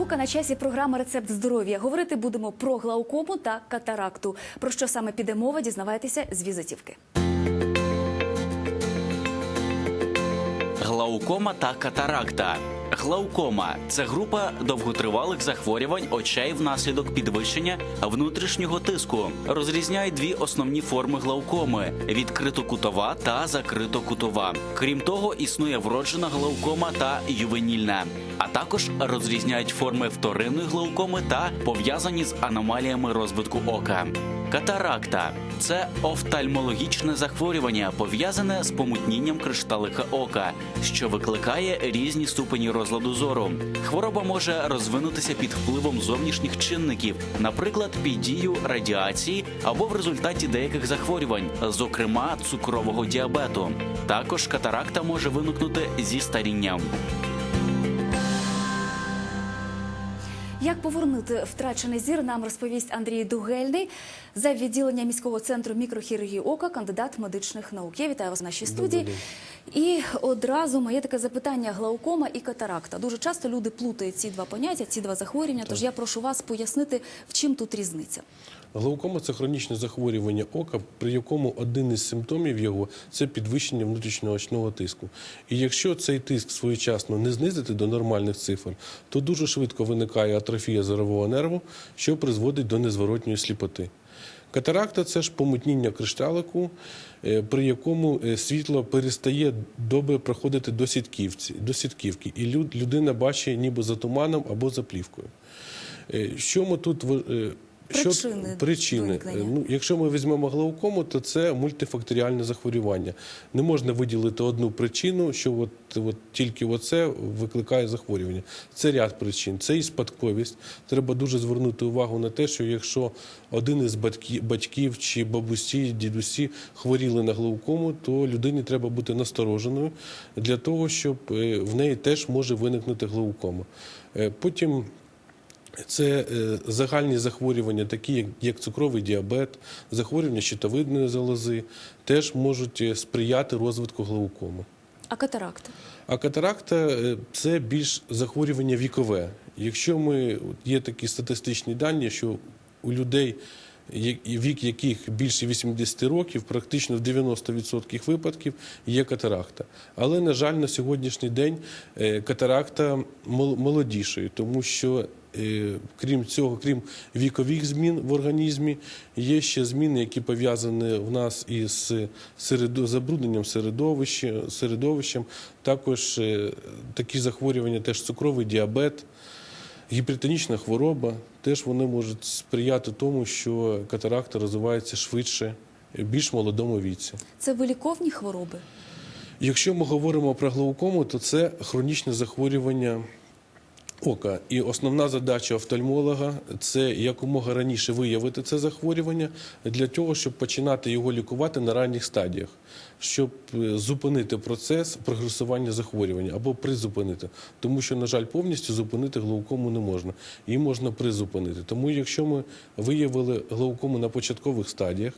Гука. На часі програма Рецепт здоров'я. Говорити будемо про глаукому та катаракту. Про що саме піде мова, дізнавайтеся з візитівки. Глаукома та катаракта. Глаукома це група довготривалих захворювань очей внаслідок підвищення внутрішнього тиску. Розрізняють дві основні форми глаукоми: відкритокутова та закритокутова. Крім того, існує вроджена глаукома та ювенільна. А також розрізняють форми вторинної глаукоми та пов'язані з аномаліями розвитку ока. Катаракта це офтальмологічне захворювання, пов'язане з помутнінням кришталика ока, що викликає різні ступені розладу зору. Хвороба може розвинутися під впливом зовнішніх чинників, наприклад, під дією радіації або в результаті деяких захворювань, зокрема цукрового діабету. Також катаракта може виникнути зі старінням. Як повернути втрачений зір, нам розповість Андрій Дугельний за відділення міського центру мікрохірургії ока, кандидат медичних наук. Я вітаю вас в нашій студії. І одразу моє таке запитання: глаукома і катаракта. Дуже часто люди плутають ці два поняття, ці два захворювання. Тож я прошу вас пояснити, в чим тут різниця. Глаукома це хронічне захворювання ока, при якому один із симптомів його це підвищення внутрішнього очного тиску. І якщо цей тиск своєчасно не знизити до нормальних цифр, то дуже швидко виникає атрофія зорового нерву, що призводить до незворотньої сліпоти. Катаракта це ж помутніння кришталику, е, при якому е, світло перестає добре проходити до сітківці, до сітківки, і люд- людина бачить ніби за туманом або за плівкою. Е, Що ми тут е, що- Причини причини. Ну, якщо ми візьмемо глаукому, то це мультифакторіальне захворювання. Не можна виділити одну причину, що от, от тільки оце викликає захворювання. Це ряд причин. Це і спадковість. Треба дуже звернути увагу на те, що якщо один із батьків, батьків чи бабусі, дідусі хворіли на глаукому, то людині треба бути настороженою для того, щоб е, в неї теж може виникнути глаукома. Е, Потім це е, загальні захворювання, такі як, цукровий діабет, захворювання щитовидної залози, теж можуть е, сприяти розвитку глаукоми. А катаракта? А катаракта е, це більш захворювання вікове. Якщо ми є такі статистичні дані, що у людей, вік яких більше 80 років, практично в 90% випадків є катаракта. Але, на жаль, на сьогоднішній день катаракта мол- молодішає, тому що крім цього, крім вікових змін в організмі, є ще зміни, які пов'язані в нас із забрудненням середовища, середовищем. Також е, такі захворювання, теж цукровий діабет, гіпертонічна хвороба, теж вони можуть сприяти тому, що катаракта розвивається швидше, більш молодому віці. Це виліковні хвороби. Якщо ми говоримо про глаукому, то це хронічне захворювання ока. І основна задача офтальмолога це якомога раніше виявити це захворювання для того, щоб починати його лікувати на ранніх стадіях, щоб е, зупинити процес прогресування захворювання або призупинити. Тому що, на жаль, повністю зупинити глаукому не можна. Її можна призупинити. Тому, якщо ми виявили глаукому на початкових стадіях,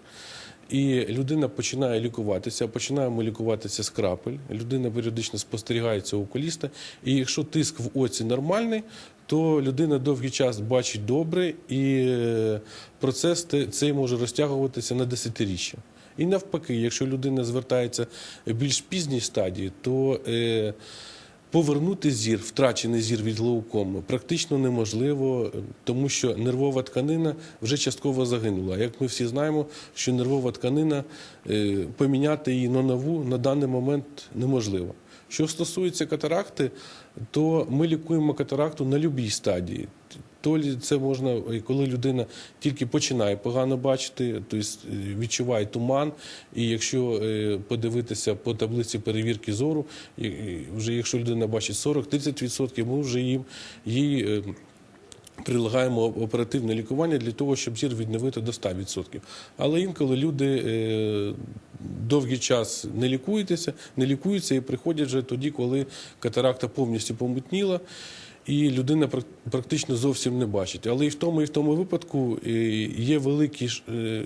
і людина починає лікуватися, починаємо лікуватися з крапель. Людина періодично спостерігається у окуліста. І якщо тиск в оці нормальний, то людина довгий час бачить добре, і е, процес цей може розтягуватися на десятиріччя. І навпаки, якщо людина звертається в більш пізній стадії, то е, Повернути зір, втрачений зір від глаукоми, практично неможливо, тому що нервова тканина вже частково загинула. Як ми всі знаємо, що нервова тканина е, поміняти її на нову на даний момент неможливо. Що стосується катаракти, то ми лікуємо катаракту на будь-якій стадії. То це можна, коли людина тільки починає погано бачити, тобто відчуває туман. І якщо е, подивитися по таблиці перевірки зору, вже якщо людина бачить 40-30%, ми вже їм їй. е, Прилагаємо оперативне лікування для того, щоб зір відновити до 100%. Але інколи люди довгий час не лікуються, не лікуються і приходять вже тоді, коли катаракта повністю помутніла, і людина прак- практично зовсім не бачить. Але і в тому, і в тому випадку е, є великий, е,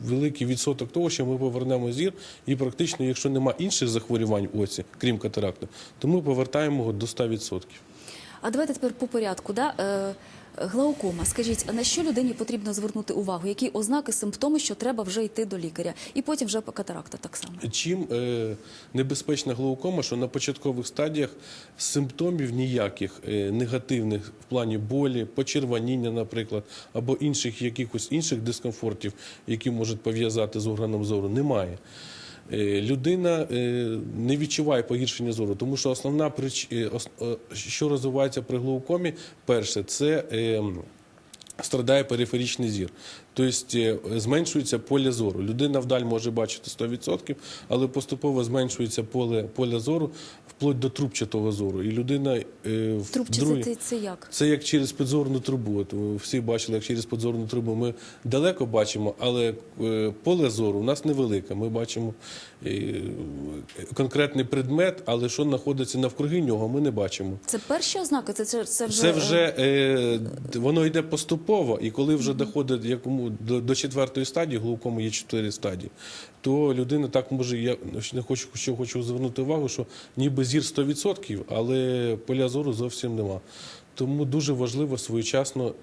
великий відсоток того, що ми повернемо зір, і практично, якщо нема інших захворювань в оці, крім катаракту, то ми повертаємо його до 100%. А давайте тепер по порядку. Да? Глаукома. Скажіть, на що людині потрібно звернути увагу? Які ознаки, симптоми, що треба вже йти до лікаря? І потім вже катаракта так само. Чим е, небезпечна глаукома, що на початкових стадіях симптомів ніяких е, негативних в плані болі, почервоніння, наприклад, або інших якихось інших дискомфортів, які можуть пов'язати з органом зору, немає. Е, Людина е, не відчуває погіршення зору, тому що основна прич... е, що розвивається при глаукомі, перше, це е, страдає периферічний зір. Тобто е, зменшується поле зору. Людина вдаль може бачити 100%, але поступово зменшується поле, поле зору вплоть до трубчатого зору. І людина е, Трубче це, як? це як через підзорну трубу. От всі бачили, як через підзорну трубу ми далеко бачимо, але е, поле зору у нас невелике. Ми бачимо е, конкретний предмет, але що знаходиться навкруги нього, ми не бачимо. Це перші ознаки? Це, це, це вже, Це е, вже е, воно йде поступово, і коли вже доходить якому до, до четвертої стадії, глаукому є чотири стадії, то людина так може. Я не хочу, що хочу звернути увагу, що ніби зір 100%, але поля зору зовсім нема. Тому дуже важливо своєчасно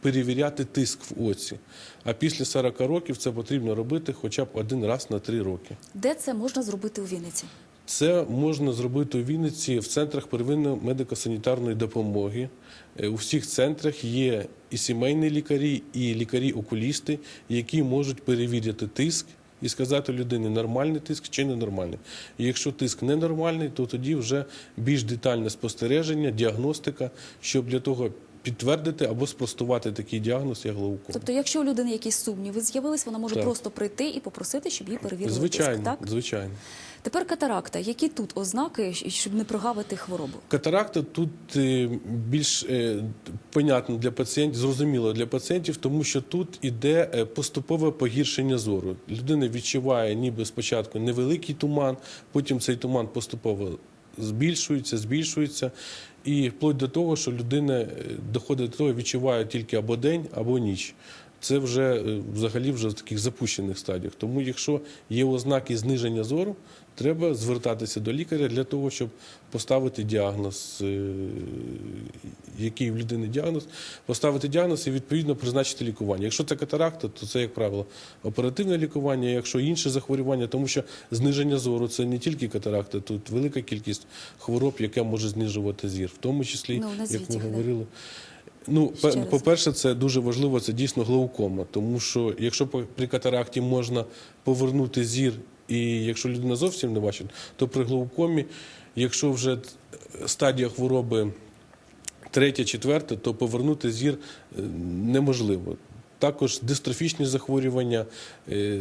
перевіряти тиск в оці. А після 40 років це потрібно робити хоча б один раз на 3 роки. Де це можна зробити у Вінниці? Це можна зробити у Вінниці в центрах первинної медико-санітарної допомоги. Е, У всіх центрах є і сімейні лікарі, і лікарі-окулісти, які можуть перевірити тиск і сказати людині, нормальний тиск чи ненормальний. І якщо тиск ненормальний, то тоді вже більш детальне спостереження, діагностика, щоб для того підтвердити або спростувати такий діагноз, як глаукома. Тобто, якщо у людини якісь сумніви з'явились, вона може Так. просто прийти і попросити, щоб їй перевірили Звичайно, тиск. Так? звичайно. Тепер катаракта. Які тут ознаки, щоб не прогавити хворобу? Катаракта тут е, більш е, понятно для пацієнтів, зрозуміло для пацієнтів, тому що тут іде е, поступове погіршення зору. Людина відчуває ніби спочатку невеликий туман, потім цей туман поступово збільшується, збільшується, і вплоть до того, що людина доходить до того, відчуває тільки або день, або ніч. Це вже е, взагалі вже в таких запущених стадіях. Тому, якщо є ознаки зниження зору, треба звертатися до лікаря для того, щоб поставити діагноз, е, який в людини діагноз, поставити діагноз і відповідно призначити лікування. Якщо це катаракта, то це, як правило, оперативне лікування. Якщо інше захворювання, тому що зниження зору це не тільки катаракта, тут велика кількість хвороб, яка може знижувати зір, в тому числі, Ну, як ми говорили. Ну, Ще по-перше, це дуже важливо, це дійсно глаукома, тому що якщо при катаракті можна повернути зір, і якщо людина зовсім не бачить, то при глаукомі, якщо вже стадія хвороби третя, четверта, то повернути зір е, неможливо. Також дистрофічні захворювання е,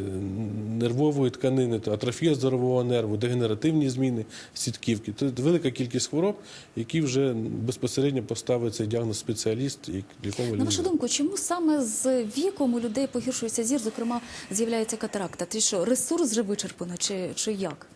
нервової тканини, атрофія зорового нерву, дегенеративні зміни сітківки. Це велика кількість хвороб, які вже безпосередньо поставить цей діагноз спеціаліст і лікова На вашу думку, чому саме з віком у людей погіршується зір, зокрема, з'являється катаракта? Ти що, ресурс вже вичерпано, чи, чи як?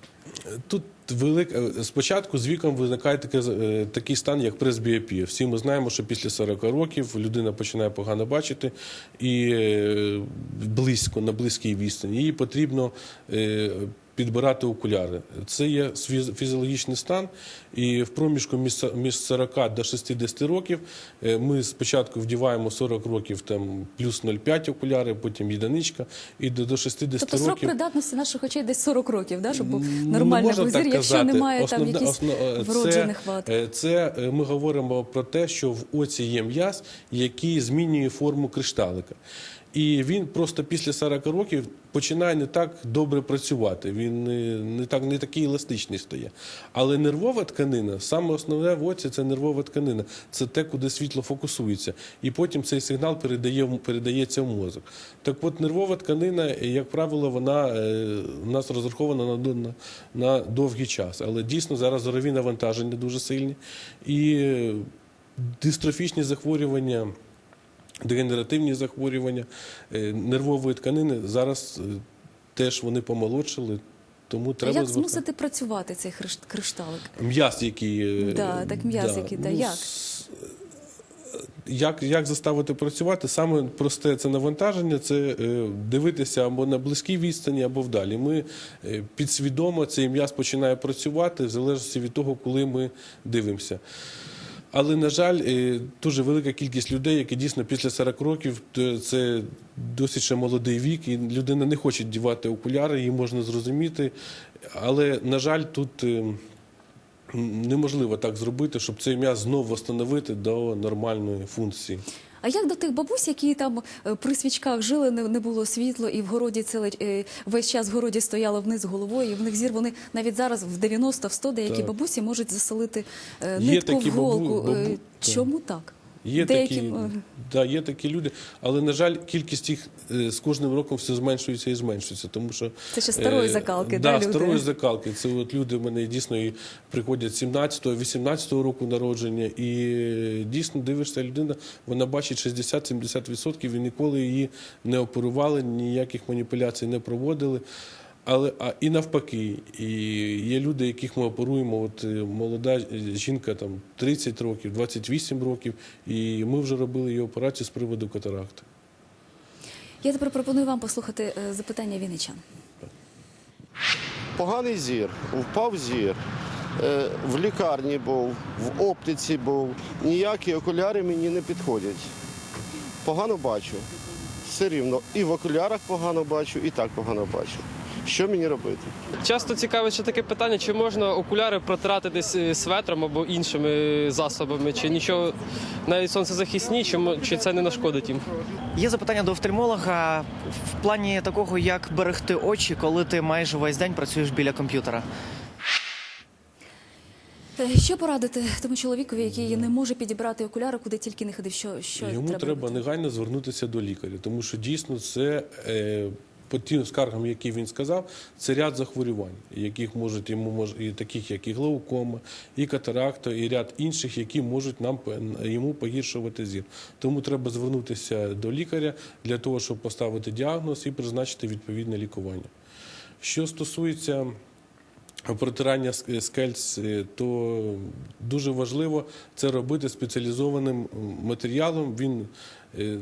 Тут велика спочатку з віком виникає таке, е, такий стан, як пресбіопія. Всі ми знаємо, що після 40 років людина починає погано бачити і е, близько на близькій відстані. Її потрібно е, підбирати окуляри. Це є фіз- фізіологічний стан, і в проміжку між між 40 до 60 років е, ми спочатку вдіваємо 40 років там плюс 0,5 окуляри, потім єдиничка, і до, до 60 Тобто срок років. придатності наших очей десь 40 років, да, щоб був Ну, нормальний можна визір, якщо немає там Основне- якихось основ- е, вроджених це, вад. е, Це е, ми говоримо про те, що в оці є м'яз, який змінює форму кришталика. І він просто після 40 років починає не так добре працювати. Він не, так не такий еластичний стає. Але нервова тканина, саме основне в оці це нервова тканина. Це те, куди світло фокусується. І потім цей сигнал передає, передається в мозок. Так от нервова тканина, е, як правило, вона е, у нас розрахована на, на, на довгий час. Але дійсно зараз зорові навантаження дуже сильні. І е, дистрофічні захворювання. Дегенеративні захворювання е, нервової тканини зараз е, теж вони помолодшили, тому треба як звертати. змусити працювати цей кришталик? М'яз, який. е, Да, так м'яз який, да, як? Як, як заставити працювати? Саме просте це навантаження, це е, дивитися або на близькій відстані, або вдалі. Ми е, підсвідомо цей м'яз починає працювати в залежності від того, коли ми дивимося. Але, на жаль, е, дуже велика кількість людей, які дійсно після 40 років, це досить ще молодий вік, і людина не хоче дівати окуляри, її можна зрозуміти. Але, на жаль, тут е, неможливо так зробити, щоб цей м'яз знову встановити до нормальної функції. А як до тих бабусь, які там е, при свічках жили, не, не було світло, і в городі цілий, е, весь час в городі стояли вниз головою, і в них зір вони навіть зараз в 90 в 100 деякі Так. бабусі можуть заселити е, нитку в голку. бабу-. Чому так? Є Деяким, такі, е, да, є такі люди, але на жаль, кількість їх е, з кожним роком все зменшується і зменшується. Тому що Це ще старої е, закалки, да, да, люди? старої закалки. Це от люди в мене дійсно і приходять 17-го, 18-го року народження, і е, дійсно дивишся, людина вона бачить 60-70% і ніколи її не оперували, ніяких маніпуляцій не проводили. Але а і навпаки, і є люди, яких ми оперуємо. От е, молода жінка там 30 років, 28 років, і ми вже робили її операцію з приводу катаракти. Я тепер пропоную вам послухати е, запитання вінничан. Поганий зір, впав зір. Е, В лікарні був, в оптиці був. Ніякі окуляри мені не підходять. Погано бачу. Все рівно. І в окулярах погано бачу, і так погано бачу. Що мені робити? Часто цікавить ще таке питання, чи можна окуляри протирати десь е, светром або іншими засобами, чи нічого навіть сонцезахисні, чи, чи це не нашкодить їм? Є запитання до офтальмолога в плані такого, як берегти очі, коли ти майже весь день працюєш біля комп'ютера. Е, Що порадити тому чоловікові, який не може підібрати окуляри, куди тільки не ходив? Що, що Йому треба, треба негайно звернутися до лікаря, тому що дійсно це. Е, по тим скаргам, які він сказав, це ряд захворювань, яких можуть йому мож, і таких, як і глаукома, і катаракта, і ряд інших, які можуть нам йому погіршувати зір. Тому треба звернутися до лікаря для того, щоб поставити діагноз і призначити відповідне лікування. Що стосується протирання ск- скельць, е, то дуже важливо це робити спеціалізованим матеріалом. Він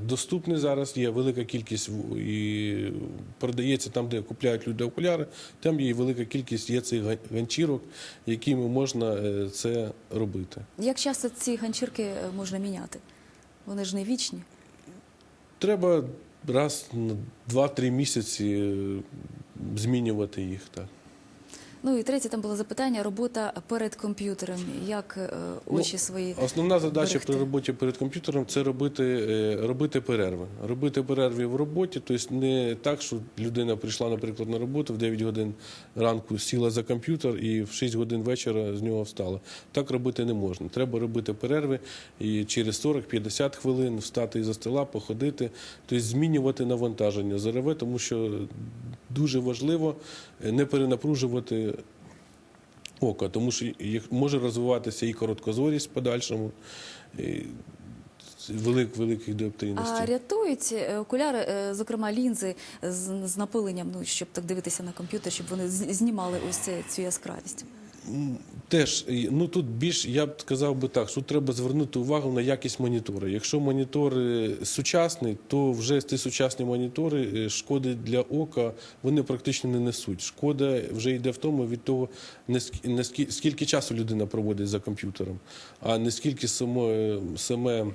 доступний зараз, є велика кількість і продається там, де купляють люди окуляри. Там є велика кількість є цих ганчірок, якими можна е, це робити. Як часто ці ганчірки е, можна міняти? Вони ж не вічні. Треба раз на 2-3 місяці е, змінювати їх. Так. Ну і третє там було запитання: робота перед комп'ютером. Як е, очі Ну, свої Основна задача берегти? при роботі перед комп'ютером це робити, е, робити перерви. Робити перерви в роботі, тобто не так, що людина прийшла, наприклад, на роботу в 9 годин ранку, сіла за комп'ютер і в 6 годин вечора з нього встала. Так робити не можна. Треба робити перерви і через 40-50 хвилин встати із-за стола, походити, тобто змінювати навантаження ЗРВ, тому що дуже важливо е, не перенапружувати ока, тому що їх може розвиватися і короткозорість в подальшому, і велик, великих діоптрійностей. А рятують е, окуляри, е, зокрема лінзи з, з напиленням, ну щоб так дивитися на комп'ютер, щоб вони знімали ось цю яскравість. Теж ну тут більш я б сказав би так, що треба звернути увагу на якість монітора. Якщо монітор е, сучасний, то вже ті сучасні монітори е, шкоди для ока вони практично не несуть. Шкода вже йде в тому від того, скільки часу людина проводить за комп'ютером, а не скільки само, е, саме.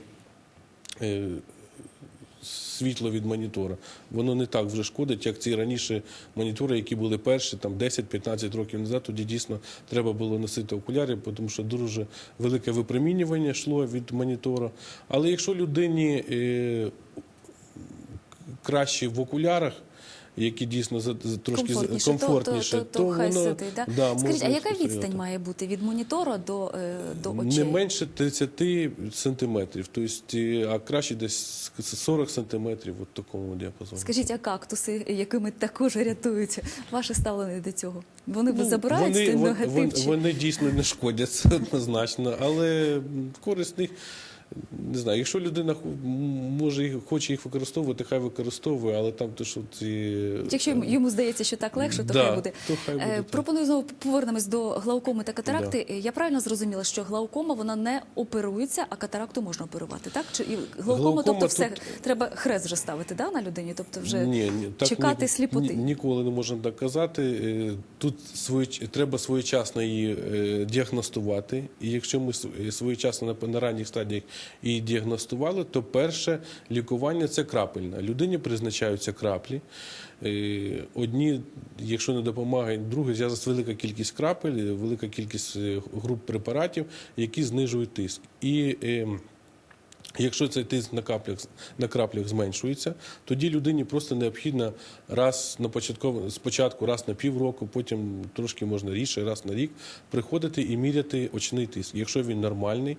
Світло від монітора. Воно не так вже шкодить, як ці раніше монітори, які були перші, там 10-15 років назад. Тоді дійсно треба було носити окуляри, тому що дуже велике випромінювання йшло від монітора. Але якщо людині е, краще в окулярах, які дійсно за- за- трошки комфортніше, комфортніше, то, то, то, хай воно сидить. Да? да, Скажіть, а яка відстань має бути від монітора до, е, до очей? Не менше 30 сантиметрів, тобто, е, а краще десь 40 сантиметрів в такому діапазоні. Скажіть, а кактуси, якими також рятують ваше ставлення до цього? Вони Ну, забирають цей негатив? вон- чи- Вони дійсно не шкодять однозначно, але користь них Не знаю, якщо людина може їх- хоче їх використовувати, хай використовує, але там то, що ці Якщо йому- йому здається, що так легше, то Да, хай буде. то хай буде Е, так. Пропоную знову повернемось до глаукоми та катаракти. Е, Я правильно зрозуміла, що глаукома вона не оперується, а катаракту можна оперувати, так? Чи і глаукома, Глаукома тобто все тут- треба хрест вже ставити да, на людині, тобто вже Ні, ні, так чекати ні- сліпоти. ні- ніколи не можна так казати. Е, Тут своє- треба своєчасно її е, діагностувати. І якщо ми св- своєчасно на, на ранніх стадіях її діагностували, то перше лікування це крапельне. Людині призначаються краплі. Е, Одні, якщо не допомагають, друге, зараз велика кількість крапель, велика кількість е, груп препаратів, які знижують тиск. І е, Якщо цей тиск на каплях на краплях зменшується, тоді людині просто необхідно раз на початково спочатку, раз на півроку, потім трошки можна рідше, раз на рік приходити і міряти очний тиск. Якщо він нормальний,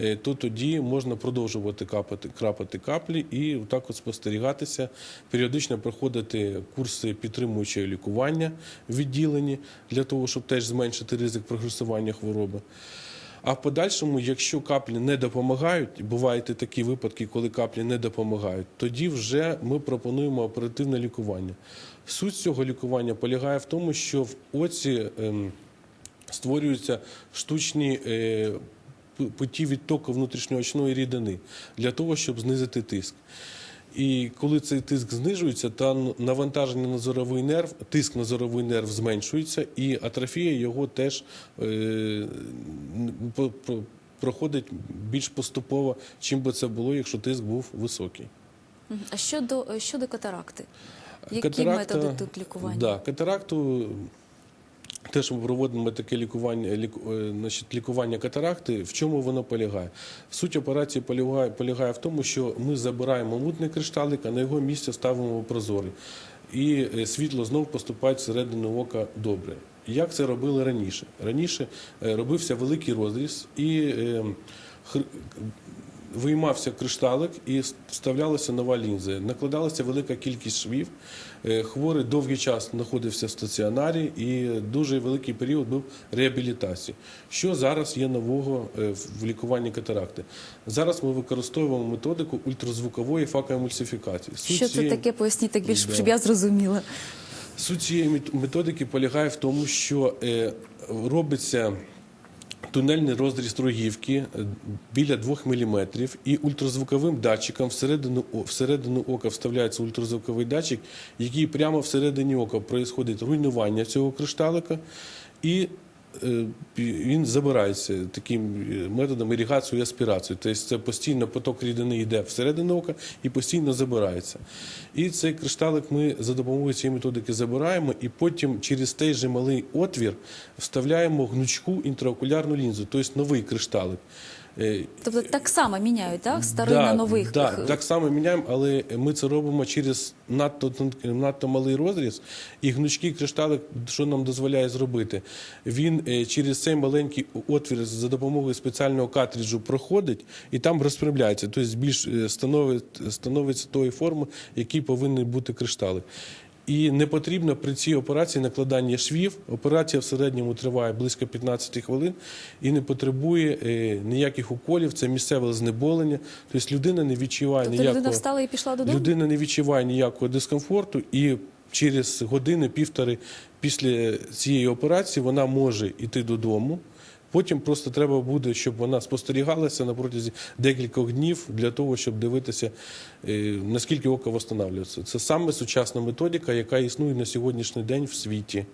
е, то тоді можна продовжувати капати, крапати каплі і так от спостерігатися, періодично проходити курси підтримуючого лікування в відділенні для того, щоб теж зменшити ризик прогресування хвороби. А в подальшому, якщо каплі не допомагають, бувають і такі випадки, коли каплі не допомагають, тоді вже ми пропонуємо оперативне лікування. Суть цього лікування полягає в тому, що в оці ем, створюються штучні е, путі відтоку внутрішньоочної рідини для того, щоб знизити тиск. І коли цей тиск знижується, то навантаження на зоровий нерв, тиск на зоровий нерв зменшується, і атрофія його теж е, проходить більш поступово, чим би це було, якщо тиск був високий. А щодо, щодо катаракти? Які методи тут лікування? Да, катаракту теж ми проводимо таке лікування, ліку- е, значить, лікування катаракти. В чому воно полягає? Суть операції полягає, полягає в тому, що ми забираємо мутний кришталик, а на його місце ставимо прозорий. І е, світло знов поступає всередину ока добре. Як це робили раніше? Раніше е, робився великий розріз і виймався кришталик і вставлялася нова лінза. Накладалася велика кількість швів. Е, Хворий довгий час знаходився в стаціонарі і дуже великий період був реабілітації. Що зараз є нового е, в лікуванні катаракти? Зараз ми використовуємо методику ультразвукової факоемульсифікації. Суть Що це таке? Поясніть так більше, Да. щоб я зрозуміла. Суть цієї мет- методики полягає в тому, що е, робиться тунельний розріз рогівки е, біля 2 мм, і ультразвуковим датчиком. Всередину, всередину ока вставляється ультразвуковий датчик, який прямо всередині ока проїздить руйнування цього кришталика, і він забирається таким е, методом іригацію і аспірації. Тобто це постійно поток рідини йде всередину ока і постійно забирається. І цей кришталик ми за допомогою цієї методики забираємо, і потім через той же малий отвір вставляємо гнучку інтраокулярну лінзу, тобто новий кришталик. Е, Тобто так само міняють, так? Старий на нових. Да, так само міняємо, але ми це робимо через надто, надто малий розріз. І гнучкий кришталик, що нам дозволяє зробити, він е, через цей маленький отвір за допомогою спеціального картриджу проходить і там розпрямляється. Тобто більш е, становить, становиться тої форми, який повинен бути кришталик. І не потрібно при цій операції накладання швів. Операція в середньому триває близько 15 хвилин і не потребує е, ніяких уколів. Це місцеве знеболення. Тобто людина не відчуває Тобто ніякого людина встала і пішла додому? людина не відчуває ніякого дискомфорту, і через години-півтори після цієї операції вона може йти додому. Потім просто треба буде, щоб вона спостерігалася на протязі декількох днів для того, щоб дивитися, е, наскільки око восстанавлюється. Це саме сучасна методика, яка існує на сьогоднішній день в світі.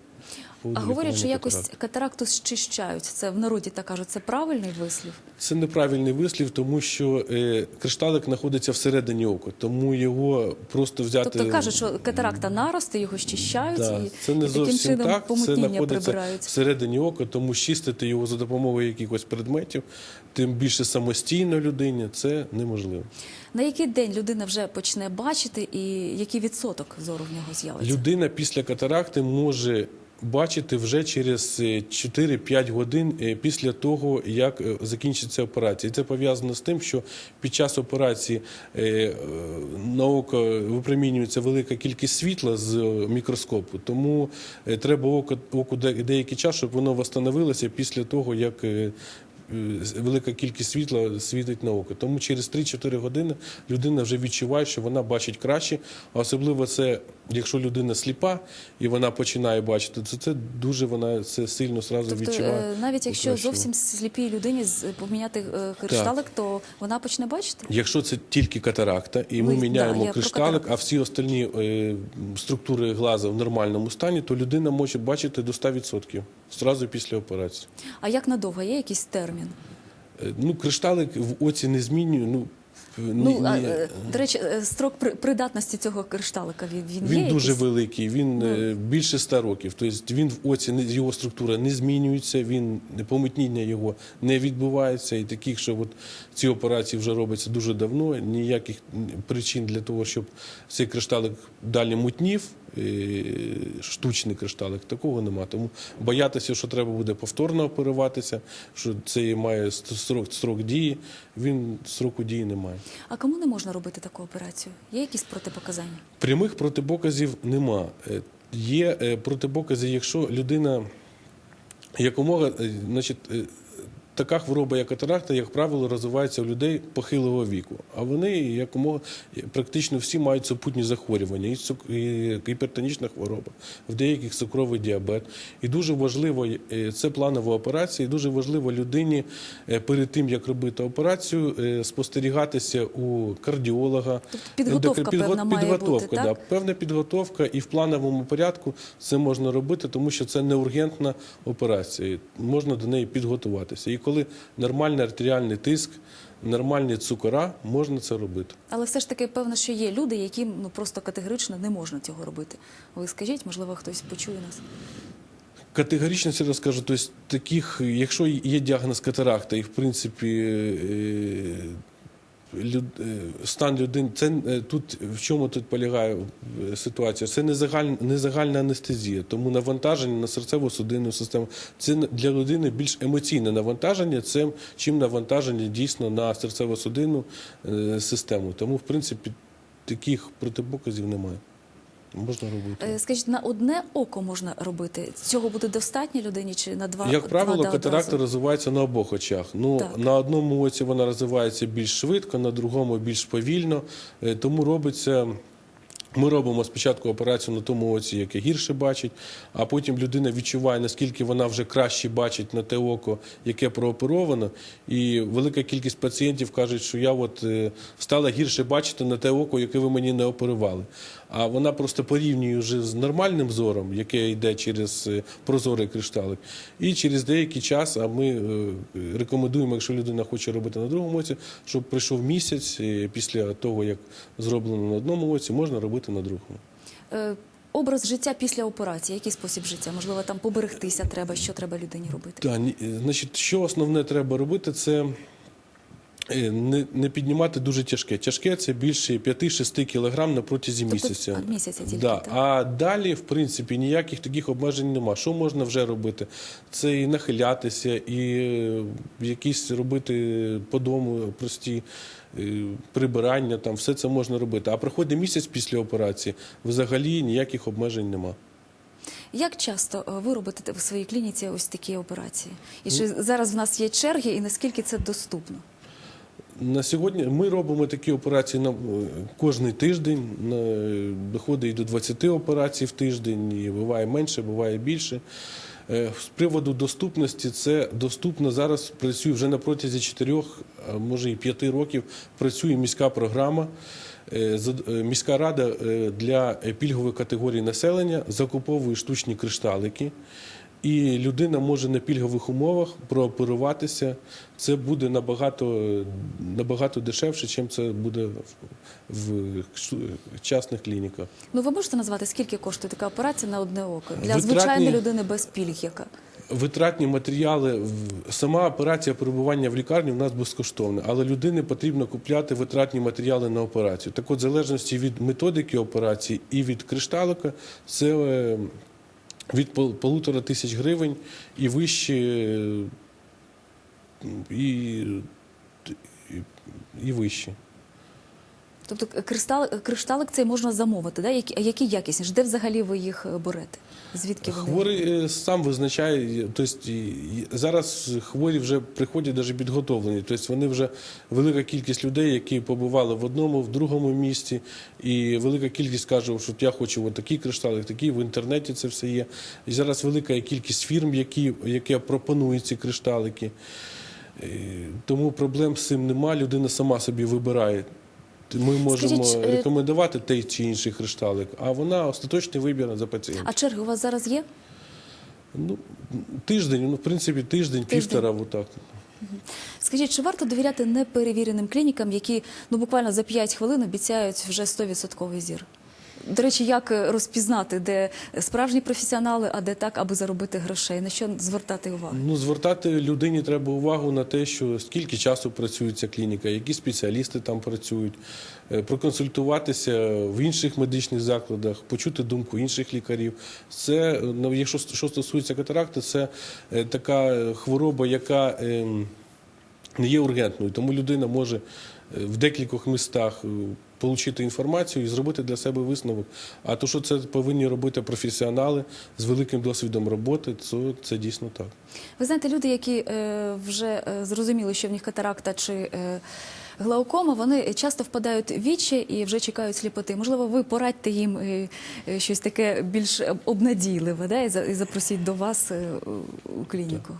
А говорять, що якось катаракти. катаракту щищають. Це в народі так кажуть. Це правильний вислів? Це неправильний вислів, тому що е, кришталик знаходиться всередині ока, тому його просто взяти. Тобто кажуть, що катаракта нарости, його щищають Да, і, це не і таким зовсім чином так. Це знаходиться прибирають. всередині ока, тому чистити його за допомогою якихось предметів, тим більше самостійно людині, це неможливо. На який день людина вже почне бачити, і який відсоток зору в нього з'явиться? Людина після катаракти може бачити вже через е, 4-5 годин е, після того, як е, закінчиться операція. І це пов'язано з тим, що під час операції е, е, на око випромінюється велика кількість світла з е, мікроскопу, тому е, треба око, оку де- деякий час, щоб воно встановилося після того, як е, е, велика кількість світла світить на око. Тому через 3-4 години людина вже відчуває, що вона бачить краще. А особливо це, якщо людина сліпа і вона починає бачити, то це дуже вона це сильно сразу Тобто, відчуває. е, навіть якщо зовсім сліпій людині поміняти е, кришталик, то вона почне бачити? Якщо це тільки катаракта, і ми Ну, міняємо да, кришталик, а всі остальні е, структури глаза в нормальному стані, то людина може бачити до 100% зразу після операції. А як надовго? Є якийсь термін? Е, Ну, кришталик в оці не змінює. Ну, ні- Ну, а, ні- е, до речі, е, строк при- придатності цього кришталика, він, він, Він є дуже якийсь? великий, він Ну. більше 100 років. Тобто він в оці його структура не змінюється, він помутніння його не відбувається. І таких, що от ці операції вже робляться дуже давно. Ніяких причин для того, щоб цей кришталик далі мутнів. Штучний кришталик, такого нема. Тому боятися, що треба буде повторно оперуватися, що це має строк, строк дії. Він строку дії немає. А кому не можна робити таку операцію? Є якісь протипоказання? Прямих протипоказів нема. Е, Є е, протипокази, якщо людина якомога, е, значить, така хвороба, як катаракта, як правило, розвивається у людей похилого віку. А вони якомога практично всі мають супутні захворювання, і цук- і гіпертонічна хвороба, в деяких цукровий діабет. І дуже важливо е, це планова операція. І дуже важливо людині е, перед тим, як робити операцію, е, спостерігатися у кардіолога. Тобто підготовка Ендокрин- певна має бути, підготовка, так? да. Певна підготовка і в плановому порядку це можна робити, тому що це не ургентна операція. Можна до неї підготуватися. І коли нормальний артеріальний тиск, нормальні цукора, можна це робити. Але все ж таки певно, що є люди, яким ну просто категорично не можна цього робити. Ви скажіть, можливо, хтось почує нас. Категорично це розкажу. Тобто, таких, якщо є діагноз катаракта, і в принципі е, е, стан людини, це е, тут в чому тут полягає е, ситуація? Це не загальна, не загальна анестезія, тому навантаження на серцево-судинну систему. Це для людини більш емоційне навантаження, це чим навантаження дійсно на серцево-судинну е, систему. Тому, в принципі, таких протипоказів немає. Можна робити. Е, Скажіть, на одне око можна робити? Цього буде достатньо людині чи на два? Як правило, два катаракта розвивається на обох очах. Ну Так. на одному оці вона розвивається більш швидко, на другому більш повільно. Е, Тому робиться. Ми робимо спочатку операцію на тому оці, яке гірше бачить, а потім людина відчуває, наскільки вона вже краще бачить на те око, яке прооперовано. І велика кількість пацієнтів кажуть, що я от е, стала гірше бачити на те око, яке ви мені не оперували. А вона просто порівнює вже з нормальним зором, яке йде через е, прозорий кришталик. І через деякий час, а ми е, рекомендуємо, якщо людина хоче робити на другому оці, щоб пройшов місяць після того, як зроблено на одному оці, можна робити на другому. Е, Образ життя після операції, який спосіб життя? Можливо, там поберегтися треба, що треба людині робити? Так, значить, що основне треба робити, це не, не піднімати дуже тяжке. Тяжке це більше 5-6 кілограм на протязі Тобто, місяця. а, місяця тільки, да. так? А далі, в принципі, ніяких таких обмежень нема. Що можна вже робити? Це і нахилятися, і е, якісь робити по дому прості е, прибирання, там все це можна робити. А проходить місяць після операції, взагалі ніяких обмежень нема. Як часто е, ви робите в своїй клініці ось такі операції? І чи зараз в нас є черги, і наскільки це доступно? На сьогодні ми робимо такі операції на кожний тиждень. Доходить і до 20 операцій в тиждень, і буває менше, буває більше. Е, З приводу доступності, це доступно зараз. Працює вже на протязі 4, може і 5 років. Працює міська програма. Е, е, Міська рада е, для пільгової категорії населення закуповує штучні кришталики. І людина може на пільгових умовах прооперуватися. Це буде набагато, набагато дешевше, ніж це буде в, в частних клініках. Ну ви можете назвати, скільки коштує така операція на одне око для Витратні- звичайної людини без пільг, яка? Витратні матеріали, сама операція перебування в лікарні в нас безкоштовна, але людині потрібно купляти витратні матеріали на операцію. Так от, в залежності від методики операції і від кришталика, це е, від пол- полутора тисяч гривень і вище, е, і, і, і вище. Тобто кришталик, кришталик цей можна замовити, да? Які, які якісні? Де взагалі ви їх е, берете? Звідки вони? Хворий е, сам визначає, тобто зараз хворі вже приходять навіть підготовлені. Тобто вони вже велика кількість людей, які побували в одному, в другому місті, і велика кількість каже, що я хочу такий кришталик, такий в інтернеті це все є. І зараз велика кількість фірм, які пропонують ці кришталики. Е, Тому проблем з цим нема. Людина сама собі вибирає. Ми можемо Скажіть, е, рекомендувати той чи інший кришталик, а вона остаточний вибір за пацієнтом. А черги у вас зараз є? Ну, тиждень, ну, в принципі, тиждень, півтора, отак. Скажіть, чи варто довіряти неперевіреним клінікам, які ну буквально за 5 хвилин обіцяють вже 100% зір? До речі, як е, розпізнати, де справжні професіонали, а де так, аби заробити грошей? На що звертати увагу? Ну, звертати людині треба увагу на те, що скільки часу працює ця клініка, які спеціалісти там працюють, е, проконсультуватися в інших медичних закладах, почути думку інших лікарів. Це, ну, якщо що стосується катаракти, це е, така хвороба, яка ем, не є ургентною, тому людина може е, в декількох містах е, отримати інформацію і зробити для себе висновок. А то, що це повинні робити професіонали з великим досвідом роботи, то це дійсно так. Ви знаєте, люди, які е, вже е, зрозуміли, що в них катаракта чи е, глаукома, вони часто впадають в вічі і вже чекають сліпоти. Можливо, ви порадьте їм е, е, щось таке більш обнадійливе, да, і запросіть до вас е, у клініку.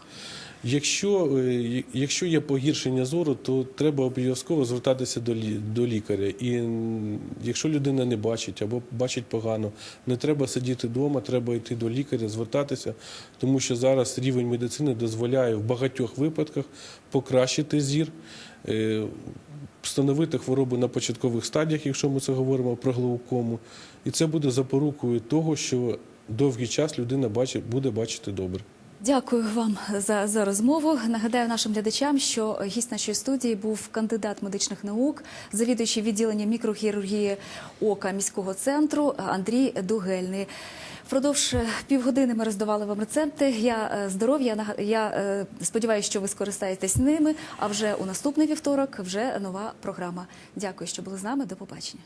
Якщо, е, якщо є погіршення зору, то треба обов'язково звертатися до, лі- до лікаря. І якщо людина не бачить або бачить погано, не треба сидіти вдома, треба йти до лікаря, звертатися, тому що зараз рівень медицини дозволяє в багатьох випадках покращити зір. е, Встановити хворобу на початкових стадіях, якщо ми це говоримо про глаукому, і це буде запорукою того, що довгий час людина бачить, буде бачити добре. Дякую вам за, за розмову. Нагадаю нашим глядачам, що гість нашої студії був кандидат медичних наук, завідуючий відділенням мікрохірургії ока міського центру Андрій Дугельний. Впродовж півгодини ми роздавали вам рецепти. Я е, здоров'я. Я е, сподіваюся, що ви скористаєтесь ними. А вже у наступний вівторок вже нова програма. Дякую, що були з нами. До побачення.